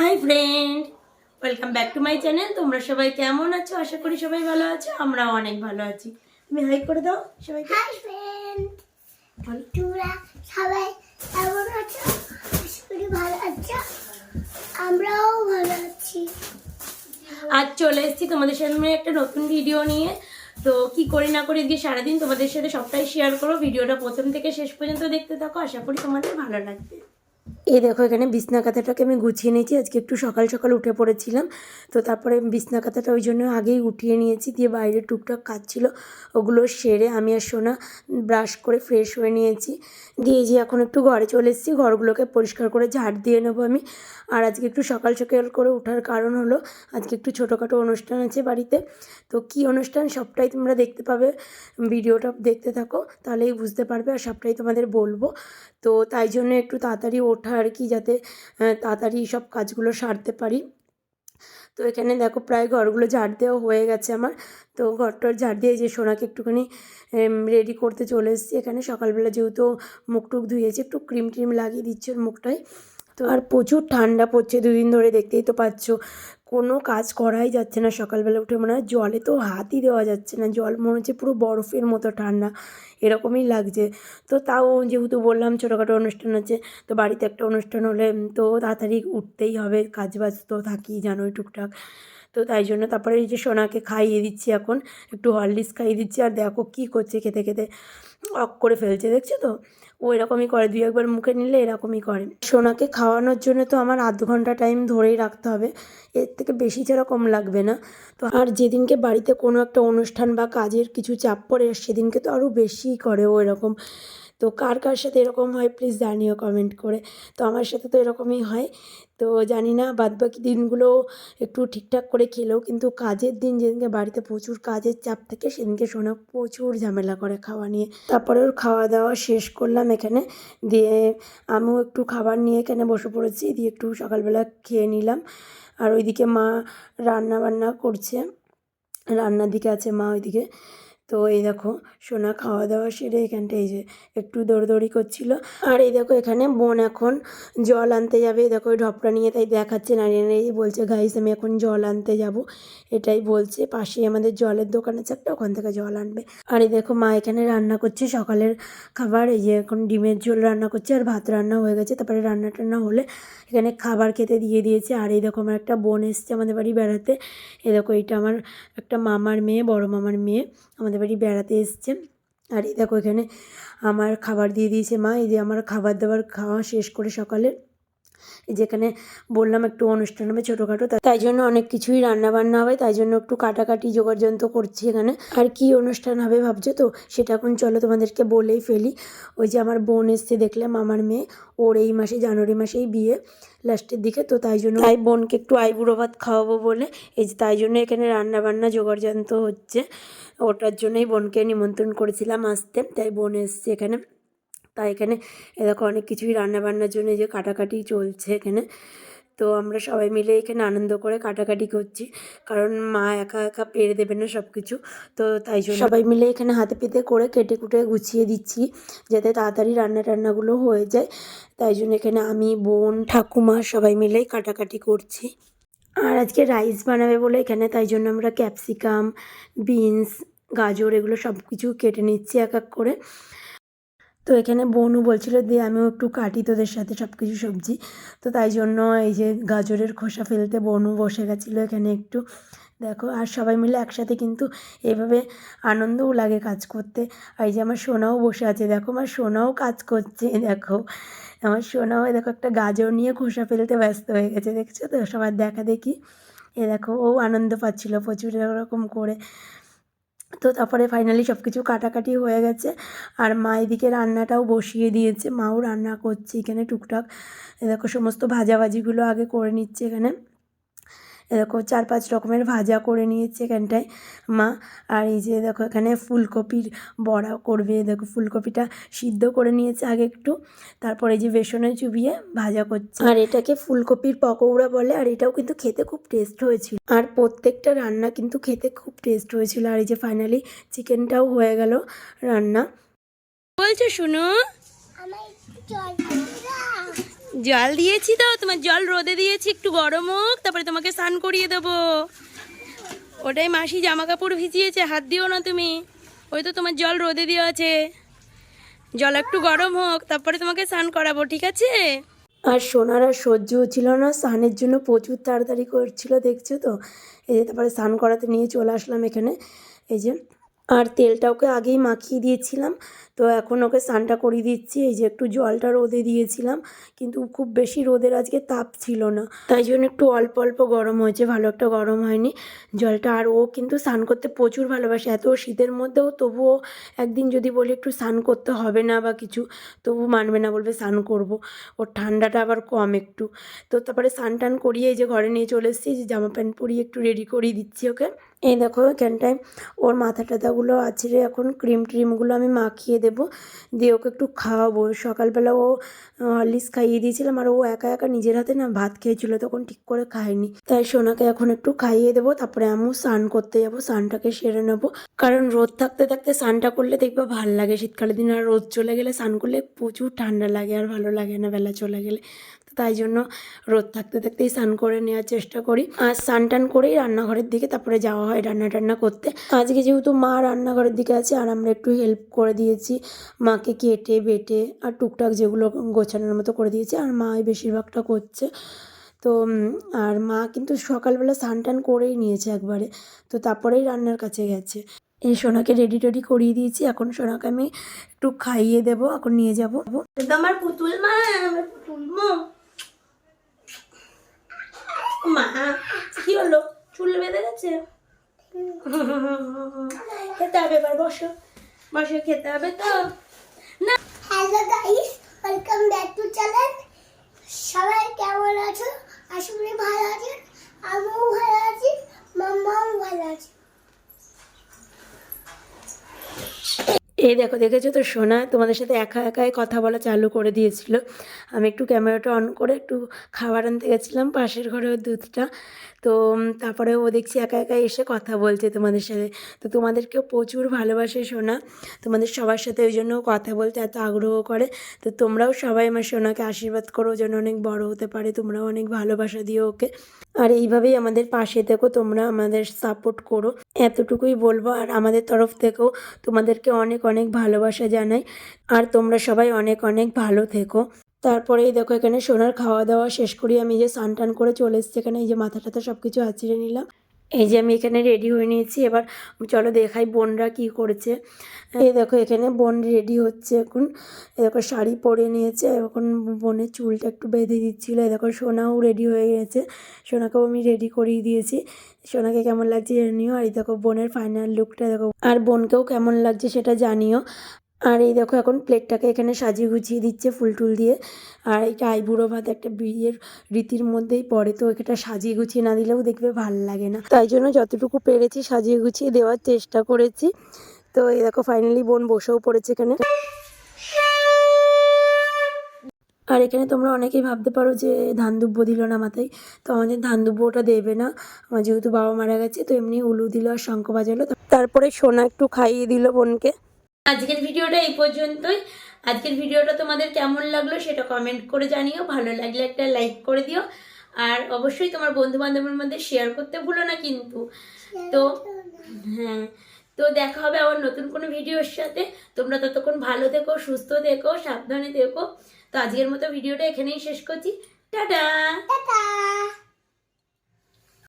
Hi friend welcome back to my channel. তোমরা সবাই কেমন আছো? আশা করি সবাই ভালো আছো আমরাও অনেক ভালো আছি। তুমি হাই করে দাও সবাইকে। হাই ফ্রেন্ড তোমরা সবাই কেমন আছো? আশা করি ভালো আছো। আমরাও ভালো আছি। আজ চলে এসেছি তোমাদের সামনে একটা নতুন ভিডিও নিয়ে। তো কি করি না করি আজকে সারাদিন তোমাদের সাথে সবটাই শেয়ার করো ভিডিওটা প্রথম থেকে শেষ পর্যন্ত দেখতে থাকো। আশা করি তোমাদের ভালো লাগবে। এই দেখো, এখানে বিছনা কাঁথাটাকে আমি গুছিয়ে নিয়েছি। আজকে একটু সকাল সকাল উঠে পড়েছিলাম, তো তারপরে বিছনা কাঁথাটা ওই জন্য আগেই উঠিয়ে নিয়েছি। দিয়ে বাইরে টুকটাক কাজ ছিল, ওগুলো সেরে আমি আর সোনা ব্রাশ করে ফ্রেশ হয়ে নিয়েছি। দিয়ে যে এখন একটু ঘরে চলে এসেছি, ঘরগুলোকে পরিষ্কার করে ঝাড় দিয়ে নেব আমি। আর আজকে একটু সকাল সকাল করে ওঠার কারণ হলো, আজকে একটু ছোটোখাটো অনুষ্ঠান আছে বাড়িতে। তো কি অনুষ্ঠান সবটাই তোমরা দেখতে পাবে, ভিডিওটা দেখতে থাকো, তাহলেই বুঝতে পারবে আর সবটাই তোমাদের বলব। তো তাই জন্য একটু তাড়াতাড়ি ওঠা আর কি যাতে তাড়াতাড়ি সব কাজগুলো সারতে পারি। তো এখানে দেখো প্রায় ঘরগুলো ঝাড় দেওয়া হয়ে গেছে আমার। তো ঘরটার ঝাড় দিয়ে যে সোনাকে একটুখানি রেডি করতে চলে এসেছি। এখানে সকালবেলা যেহেতু মুখ টুক ধুয়েছে, একটু ক্রিম ট্রিম লাগিয়ে দিচ্ছে ওর মুখটায়। তো আর প্রচুর ঠান্ডা পড়ছে, দুদিন ধরে দেখতেই তো পাচ্ছ। কোনো কাজ করাই যাচ্ছে না সকালবেলা উঠে, মনে হয় জলে তো হাতই দেওয়া যাচ্ছে না। জল মনে হচ্ছে পুরো বরফের মতো ঠান্ডা, এরকমই লাগছে। তো তাও যেহেতু বললাম ছোটোখাটো অনুষ্ঠান আছে তো বাড়িতে একটা অনুষ্ঠান হলে তো তাড়াতাড়ি উঠতেই হবে কাজ বাজ তো থাকি, জানোই টুকটাক। তো তাই জন্য তারপরে এই যে সোনাকে খাইয়ে দিচ্ছি এখন, একটু হরলিক্স খাইয়ে দিচ্ছি, আর দেখো কী করছে খেতে খেতে। অক করে ফেলছে, দেখছ তো? ও এরকমই করে, দুই একবার মুখে নিলে এরকমই করে। সোনাকে খাওয়ানোর জন্য তো আমার আধ ঘণ্টা টাইম ধরেই রাখতে হবে। এর থেকে বেশি ছাড়া কম লাগবে না। তো আর যেদিনকে বাড়িতে কোনো একটা অনুষ্ঠান বা কাজের কিছু চাপ পড়ে, সেদিনকে তো আরও বেশিই করে ও এরকম। তো কার কার সাথে এরকম হয় প্লিজ জানিও কমেন্ট করে। তো আমার সাথে তো এরকমই হয়। তো জানি না, বাদবাকি দিনগুলো একটু ঠিকঠাক করে খেলেও কিন্তু কাজের দিন যেদিনকে বাড়িতে প্রচুর কাজের চাপ থাকে, সেদিনকে সোনা প্রচুর ঝামেলা করে খাওয়া নিয়ে। তারপরে ওর খাওয়া দাওয়া শেষ করলাম এখানে। দিয়ে আমিও একটু খাবার নিয়ে এখানে বসে পড়েছি। দিয়ে একটু সকালবেলা খেয়ে নিলাম। আর ওইদিকে মা রান্না বান্না করছে। রান্নার দিকে আছে মা ওইদিকে। তো এই দেখো সোনা খাওয়া দাওয়া সেরে এখানটা এই যে একটু দৌড়দৌড়ি করছিল। আর এই দেখো এখানে বোন এখন জল আনতে যাবে। এই দেখো ঢপটা নিয়ে তাই দেখাচ্ছে নাড়িয়ে নাড়িয়ে বলছে গাইস আমি এখন জল আনতে যাব। এটাই বলছে। পাশেই আমাদের জলের দোকান আছে, একটা ওখান থেকে জল আনবে। আর এই দেখো মা এখানে রান্না করছে সকালের খাবার। এই যে এখন ডিমের ঝোল রান্না করছে আর ভাত রান্না হয়ে গেছে। তারপরে রান্না টান্না হলে এখানে খাবার খেতে দিয়ে দিয়েছে। আর এই দেখো আমার একটা বোন এসছে আমাদের বাড়ি বেড়াতে। এই দেখো এইটা আমার একটা মামার মেয়ে, বড় মামার মেয়ে আমাদের বাড়ি বেড়াতে এসছে। আর এই দেখো এখানে আমার খাবার দিয়ে দিয়েছে মা। এই যে আমার খাবার দাবার খাওয়া শেষ করে সকালে যেখানে বললাম একটু অনুষ্ঠান হবে ছোটোখাটো তাই জন্য অনেক কিছুই রান্না বান্না হবে, তাই জন্য একটু কাটাকাটি জোগাড়যন্ত্র করছি এখানে। আর কি অনুষ্ঠান হবে ভাবছ তো? সেটা এখন চলো তোমাদেরকে বলেই ফেলি। ওই যে আমার বোন এসছে দেখলাম, আমার মেয়ে। ওর এই মাসে, জানুয়ারি মাসেই বিয়ে। লাস্টের দিকে তো তাই জন্য তাই বোনকে একটু আইবুড়ো ভাত খাওয়াবো বলে এই যে তাই জন্য এখানে রান্না বান্না জোগাড়যন্ত্র হচ্ছে। ওটার জন্যই বোনকে নিমন্ত্রণ করেছিলাম আসতে তাই বোন এসছে এখানে। তাই এখানে এরকম অনেক কিছুই রান্না বান্নার জন্য যে কাটাকাটি চলছে এখানে। তো আমরা সবাই মিলে এখানে আনন্দ করে কাটাকাটি করছি কারণ মা একা একা পেরে দেবে না সব কিছু তো তাই জন্য সবাই মিলে এখানে হাতে পেতে করে কেটে কুটে গুছিয়ে দিচ্ছি যাতে তাড়াতাড়ি রান্না টান্নাগুলো হয়ে যায়। তাই জন্য এখানে আমি, বোন, ঠাকুমা সবাই মিলেই কাটাকাটি করছি। আর আজকে রাইস বানাবে বলে এখানে, তাই জন্য আমরা ক্যাপসিকাম, বিনস, গাজর এগুলো সব কিছু কেটে নিচ্ছি এক এক করে। তো এখানে বোনও বলছিল দিয়ে আমিও একটু কাটি তোদের সাথে সব কিছু সবজি। তো তাই জন্য এই যে গাজরের খোসা ফেলতে বোনও বসে গেছিল এখানে একটু। দেখো, আর সবাই মিলে একসাথে কিন্তু এভাবে আনন্দও লাগে কাজ করতে। আর এই যে আমার সোনাও বসে আছে, দেখো, আমার সোনাও কাজ করছে, দেখো। আমার সোনাও দেখো, একটা গাজর নিয়ে খোসা ফেলতে ব্যস্ত হয়ে গেছে, দেখছ তো? সবার দেখা দেখি। এ দেখো, ও আনন্দ পাচ্ছিল প্রচুর এরকম করে। তো তারপরে ফাইনালি সব কিছু কাটাকাটি হয়ে গেছে। আর মা এদিকে রান্নাটাও বসিয়ে দিয়েছে, মাও রান্না করছে এখানে টুকটাক। দেখো, সমস্ত ভাজাভাজিগুলো আগে করে নিচ্ছে এখানে। দেখো চার পাঁচ রকমের ভাজা করে নিয়েছে এখানটায়। মা আর এই যে দেখো এখানে ফুলকপির বড়া করবে। দেখো ফুলকপিটা সিদ্ধ করে নিয়েছে আগে একটু। তারপরে এই যে বেসনে চুবিয়ে ভাজা করছে। আর এটাকে ফুলকপির পকৌড়া বলে আর এটাও কিন্তু খেতে খুব টেস্ট হয়েছিল। আর প্রত্যেকটা রান্না কিন্তু খেতে খুব টেস্ট হয়েছিল। আর এই যে ফাইনালি চিকেনটাও হয়ে গেল রান্না। বলছো শুনো? আমার জল দিয়েছি তো, তোমার জল রোদে দিয়েছি, একটু গরম হোক, তারপরে তোমাকে স্নান করিয়ে দেবো। ওটাই মাসি জামা কাপড় ভিজিয়েছে, হাত দিও না তুমি। ওই তো তোমার জল রোদে দেওয়া আছে। জল একটু গরম হোক, তারপরে তোমাকে স্নান করাবো, ঠিক আছে? আর সোনার আর সহ্য ছিল না, স্নানের জন্য প্রচুর তাড়াতাড়ি করছিল, দেখছ তো? এই যে তারপরে স্নান করাতে নিয়ে চলে আসলাম এখানে। এই যে আর তেলটা ওকে আগেই মাখিয়ে দিয়েছিলাম। তো এখন ওকে স্নানটা করিয়ে দিচ্ছি। এই যে একটু জলটা রোদে দিয়েছিলাম, কিন্তু খুব বেশি রোদের আজকে তাপ ছিল না। তাই জন্য একটু অল্প অল্প গরম হয়েছে। ভালো একটা গরম হয়নি। জলটা আর ও কিন্তু স্নান করতে প্রচুর ভালোবাসে। এত শীতের মধ্যেও তবুও একদিন যদি বলি একটু স্নান করতে হবে না বা কিছু, তবু মানবে না, বলবে স্নান করব। ওর ঠান্ডাটা আবার কম একটু। তো তারপরে স্নান টান করিয়ে এই যে ঘরে নিয়ে চলে এসেছি। যে জামা প্যান্ট পরিয়ে একটু রেডি করিয়ে দিচ্ছি ওকে। এই দেখো এখানটায় ওর মাথা টাথাগুলো আছে রে। এখন ক্রিম ট্রিমগুলো আমি মাখিয়ে দেবো। দিয়ে ওকে একটু খাওয়াবো। সকালবেলা ও হরলিক্স খাইয়ে দিয়েছিলাম আর ও একা একা নিজের হাতে না ভাত খেয়েছিল তখন ঠিক করে খায়নি। তাই সোনাকে এখন একটু খাইয়ে দেবো। তারপরে আমিও স্নান করতে যাব, স্নানটাকে সেরে নেব। কারণ রোদ থাকতে থাকতে স্নানটা করলে দেখবে ভালো লাগে। শীতকালের দিন আর রোদ চলে গেলে স্নান করলে প্রচুর ঠান্ডা লাগে আর ভালো লাগে না বেলা চলে গেলে। তাই জন্য রোদ থাকতে থাকতেই স্নান করে নেওয়ার চেষ্টা করি। আর স্নান টান করেই রান্নাঘরের দিকে তারপরে যাওয়া হয় রান্না টান্না করতে। আজকে যেহেতু মা রান্নাঘরের দিকে আছে, আর আমরা একটু হেল্প করে দিয়েছি। মাকে কেটে, বেটে আর টুকটাক যেগুলো গোছানোর মতো করে দিয়েছি, আর মাই বেশিরভাগটা করছে। তো আর মা কিন্তু সকালবেলা স্নান টান করেই নিয়েছে একবারে। তো তারপরেই রান্নার কাছে গেছে। এই সোনাকে রেডি টেডি করিয়ে দিয়েছি, এখন সোনাকে আমি একটু খাইয়ে দেবো, এখন নিয়ে যাব। আমার পুতুল মা, আমার পুতুল মা। মা, কি হলো? চুল বেঁধে গেছে? খেতে হবে এবার, বসো। বসে, খেতে হবে তো। না। Hello guys welcome back to channel সবাই কেমন আছো? আশা করি ভালো আছেন। আমিও ভালো আছি মাম্মাও ভালো আছে এই দেখো, দেখেছ তো সোনা? তোমাদের সাথে একা একাই কথা বলা চালু করে দিয়েছিল। আমি একটু ক্যামেরাটা অন করে একটু খাবার আনতে গেছিলাম পাশের ঘরে ওর দুধটা। তো তারপরে ও দেখছি একা একা এসে কথা বলছে তোমাদের সাথে। তো তোমাদেরকেও প্রচুর ভালোবাসে সোনা। তোমাদের সবার সাথে ওই জন্য কথা বলতে এত আগ্রহ করে। তো তোমরাও সবাই আমার সোনাকে আশীর্বাদ করো যেন অনেক বড় হতে পারে। তোমরাও অনেক ভালোবাসা দিও ওকে। আর এইভাবেই আমাদের পাশে থেকো, তোমরা আমাদের সাপোর্ট করো। এতটুকুই বলব। আর আমাদের তরফ থেকেও তোমাদেরকে অনেক অনেক ভালোবাসা জানাই। আর তোমরা সবাই অনেক অনেক ভালো থেকো। তারপরে এই দেখো, এখানে সোনার খাওয়া দাওয়া শেষ করি। আমি যে স্নান টান করে চলে এসেছি, এখানে এই যে মাথা টাথা সব কিছু আঁচড়ে নিলাম। এই যে আমি এখানে রেডি হয়ে নিয়েছি। এবার চলো দেখাই বোনরা কি করেছে। এই দেখো, এখানে বোন রেডি হচ্ছে এখন। এ দেখো, শাড়ি পরে নিয়েছে। এখন বোনের চুলটা একটু বেঁধে দিচ্ছিল। এ দেখো, সোনাও রেডি হয়ে গেছে। সোনাকেও আমি রেডি করিয়ে দিয়েছি। সোনাকে কেমন লাগছে জানিও, আর এই দেখো বোনের ফাইনাল লুকটা দেখো। আর বোনকেও কেমন লাগছে সেটা জানিও। আর এই দেখো এখন প্লেটটাকে এখানে সাজিয়ে গুছিয়ে দিচ্ছে ফুল টুল দিয়ে। আর এটা আইবুড়ো ভাত একটা বিয়ের রীতির মধ্যেই পড়ে, তো এটা সাজিয়ে গুছিয়ে না দিলেও দেখবে ভালো লাগে না। তাই জন্য যতটুকু পেরেছি সাজিয়ে গুছিয়ে দেওয়ার চেষ্টা করেছি। তো এই দেখো ফাইনালি বোন বসেও পড়েছে এখানে। আর এখানে তোমরা অনেকেই ভাবতে পারো যে ধান দুব্য দিল না মাথায়। তো আমাদের ধান দুব্য ওটা দেবে না। আমার যেহেতু বাবা মারা গেছে তো এমনি উলু দিল আর শঙ্খ বাজালো। তারপরে সোনা একটু খাইয়ে দিল বোনকে। আজকের ভিডিওটা এই পর্যন্তই। আজকের ভিডিওটা তোমাদের কেমন লাগল সেটা কমেন্ট করে জানিও। ভালো লাগলে একটা লাইক করে দিও। আর অবশ্যই তোমার বন্ধু বান্ধবের মধ্যে শেয়ার করতে ভুলো না কিন্তু। তো হ্যাঁ তো দেখা হবে আবার নতুন কোনো ভিডিওর সাথে। তোমরা ততক্ষণ ভালো থেকো সুস্থ থেকো সাবধানে থেকো। তো আজকের মতো ভিডিওটা এখানেই শেষ করছি। টাটা! টাটা!